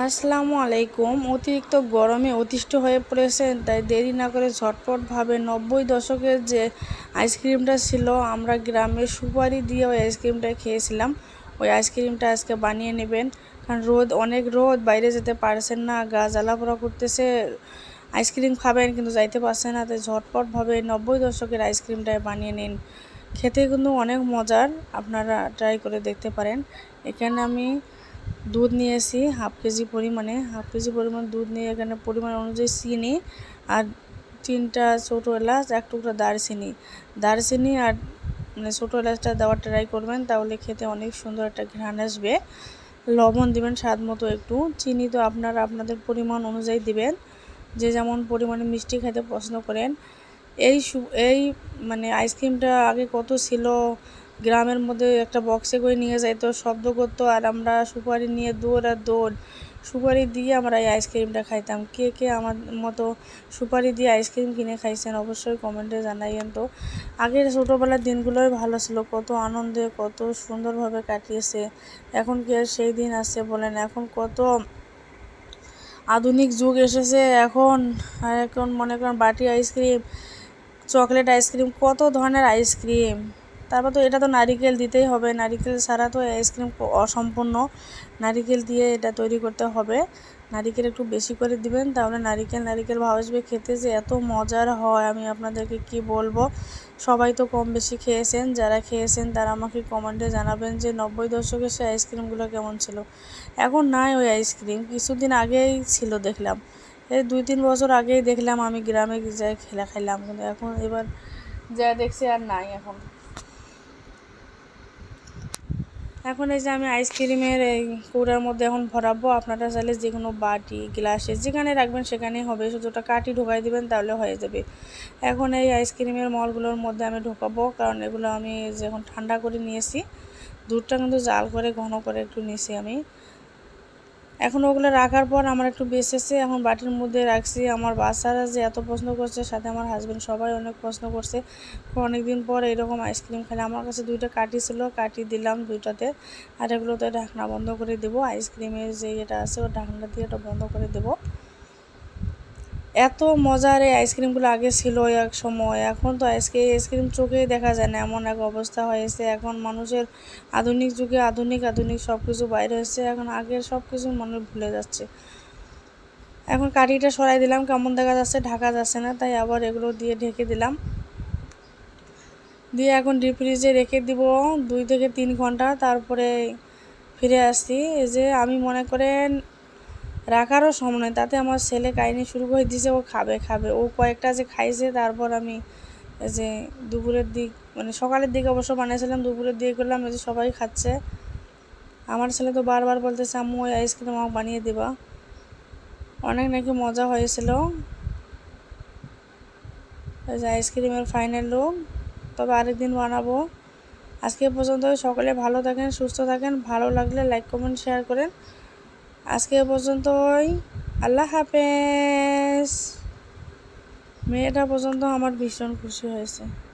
আসসালামু আলাইকুম। অতিরিক্ত গরমে অতিষ্ঠ হয়ে পড়েছেন তাই দেরি না করে ঝটপটভাবে নব্বই দশকের যে আইসক্রিমটা ছিল, আমরা গ্রামে সুপারি দিয়ে ওই আইসক্রিমটা খেয়েছিলাম। ওই আইসক্রিমটা আজকে বানিয়ে নেবেন। কারণ রোদ, অনেক রোদ, বাইরে যেতে পারছেন না, গা জ্বালাপোড়া করতেছে, আইসক্রিম খাবেন কিন্তু যাইতে পারছেন না, তাই ঝটপটভাবে নব্বই দশকের আইসক্রিমটাই বানিয়ে নিন। খেতে কিন্তু অনেক মজার, আপনারা ট্রাই করে দেখতে পারেন। এখানে আমি দুধ নিয়েছি হাফ কেজি পরিমাণে, হাফ কেজি পরিমাণ দুধ নিয়ে এখানে পরিমাণ অনুযায়ী চিনি আর তিনটা ছোটো এলাচ, এক টুকরা দারচিনি। দারচিনি আর মানে ছোটো এলাচটা দেওয়ার ট্রাই করবেন, তাহলে খেতে অনেক সুন্দর একটা ঘ্রাণ আসবে। লবণ দিবেন স্বাদ মতো একটু, চিনি তো আপনারা আপনাদের পরিমাণ অনুযায়ী দিবেন। যে যেমন পরিমাণে মিষ্টি খেতে পছন্দ করেন। এই এই মানে আইসক্রিমটা আগে কত ছিল? গ্রামের মধ্যে একটা বক্সে করে নিয়ে যাইতো শব্দ করতো আর আমরা সুপারি নিয়ে দৌড় আর দৌড়। সুপারি দিয়ে আমরা এই আইসক্রিমটা খাইতাম। কে কে আমার মতো সুপারি দিয়ে আইসক্রিম কিনে খাইছেন অবশ্যই কমেন্টে জানাইয়েন তো। আগের ছোটোবেলার দিনগুলোই ভালো ছিল, কত আনন্দে, কত সুন্দরভাবে কাটিয়েছে। এখন কি আর সেই দিন আসছে বলেন, এখন কত আধুনিক যুগ এসেছে। এখন এখন মনে করেন বাটি আইসক্রিম চকলেট আইসক্রিম কত ধরনের আইসক্রিম তারপর তো এটা তো নারিকেল দিতেই হবে। নারিকেল ছাড়া তো আইসক্রিম অসম্পূর্ণ। নারিকেল দিয়ে এটা তৈরি করতে হবে। নারিকেল একটু বেশি করে দিবেন, তাহলে নারিকেল নারিকেল ভাবসবে খেতে যে এত মজার হয়। আমি আপনাদেরকে কি বলব? সবাই তো কম বেশি খেয়েছেন, যারা খেয়েছেন তারা আমাকে কমেন্টে জানাবেন যে নব্বই দশকে সে আইসক্রিমগুলো কেমন ছিল। এখন নাই ওই আইসক্রিম কিছুদিন আগেই ছিল দেখলাম। এই দুই তিন বছর আগেই দেখলাম আমি গ্রামে যাই খেলা খাইলাম কিন্তু এখন এবার যা দেখছি আর নাই এখন। এখন এই যে আমি আইসক্রিমের এই কৌড়ার মধ্যে এখন ভরাবো, আপনারা চাইলে যে কোনো বাটি, গ্লাসে যেখানে রাখবেন সেখানেই হবে। শুধু ওটা কাটি ঢোকাই দেবেন, তাহলে হয়ে যাবে। এখন এই আইসক্রিমের মলগুলোর মধ্যে আমি ঢোকাবো, কারণ এগুলো আমি যখন ঠান্ডা করে নিয়েছি। দুধটা কিন্তু জাল করে, ঘন করে একটু নিয়েছি আমি। এখন ওগুলো রাখার পর আমার একটু বেসেছে এখন বাটির মধ্যে রাখছি। আমার বাচ্চারা যে এত প্রশ্ন করছে, সাথে আমার হাজব্যান্ড সবাই অনেক প্রশ্ন করছে। অনেক দিন পর এরকম আইসক্রিম খেলে আমার কাছে দুইটা কাটি ছিল কাটি দিলাম দুইটাতে। আর এগুলোতে ঢাকনা বন্ধ করে দেবো। আইসক্রিমের যে এটা আছে ও ঢাকনা দিয়ে এটা বন্ধ করে দেবো। এত মজার এই আইসক্রিমগুলো আগে ছিল এক সময়, এখন তো আজকে আইসক্রিম চোখেই দেখা যায় না, এমন এক অবস্থা হয়েছে। এখন মানুষের আধুনিক যুগে আধুনিক আধুনিক সব কিছু বাইরে হয়েছে, এখন আগের সব কিছু মনে ভুলে যাচ্ছে। এখন কাঠিটা সরাই দিলাম, কেমন দেখা যাচ্ছে ঢাকা যাচ্ছে না, তাই আবার এগুলো দিয়ে ঢেকে দিলাম। দিয়ে এখন ডিপ ফ্রিজে রেখে দিব দুই থেকে তিন ঘণ্টা, তারপরে ফিরে আসছি। এই যে আমি মনে করেন রাখারও সময় তাতে আমার ছেলে কাহিনি শুরু করে দিয়েছে, ও খাবে খাবে। ও কয়েকটা যে খাইছে, তারপর আমি যে দুপুরের দিক মানে সকালের দিকে অবশ্য বানিয়েছিলাম, দুপুরের দিকে করলাম যে সবাই খাচ্ছে। আমার ছেলে তো বারবার বলতেছে, আম্মু, ওই আইসক্রিম আমাকে বানিয়ে দেবা। অনেক নাকি মজা হয়েছিল। আইসক্রিমের ফাইনাল লুক তবে আরেকদিন বানাবো। আজকে পর্যন্ত সকলে ভালো থাকেন, সুস্থ থাকেন। ভালো লাগলে লাইক কমেন্ট শেয়ার করেন। আজকে পর্যন্তই। আল্লাহ হাফেজ। মেয়েটা পর্যন্ত আমার ভীষণ খুশি হয়েছে।